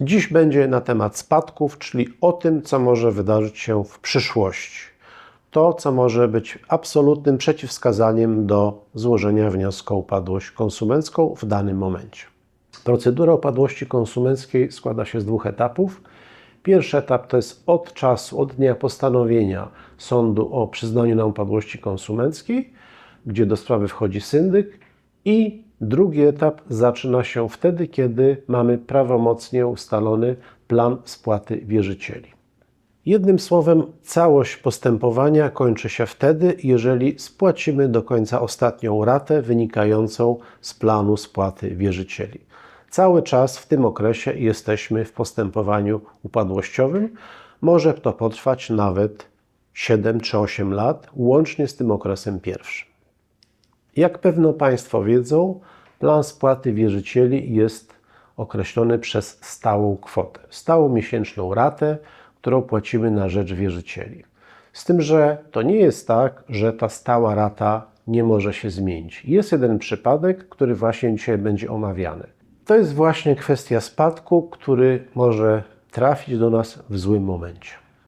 Dziś będzie na temat spadków, czyli o tym, co może wydarzyć się w przyszłości. To, co może być absolutnym przeciwwskazaniem do złożenia wniosku o upadłość konsumencką w danym momencie. Procedura upadłości konsumenckiej składa się z dwóch etapów. Pierwszy etap to jest od czasu, od dnia postanowienia sądu o przyznaniu nam upadłości konsumenckiej, gdzie do sprawy wchodzi syndyk, i drugi etap zaczyna się wtedy, kiedy mamy prawomocnie ustalony plan spłaty wierzycieli. Jednym słowem, całość postępowania kończy się wtedy, jeżeli spłacimy do końca ostatnią ratę wynikającą z planu spłaty wierzycieli. Cały czas w tym okresie jesteśmy w postępowaniu upadłościowym. Może to potrwać nawet 7 czy 8 lat, łącznie z tym okresem pierwszym. Jak pewno Państwo wiedzą, plan spłaty wierzycieli jest określony przez stałą kwotę, stałą miesięczną ratę, którą płacimy na rzecz wierzycieli. Z tym, że to nie jest tak, że ta stała rata nie może się zmienić. Jest jeden przypadek, który właśnie dzisiaj będzie omawiany. To jest właśnie kwestia spadku, który może trafić do nas w złym momencie.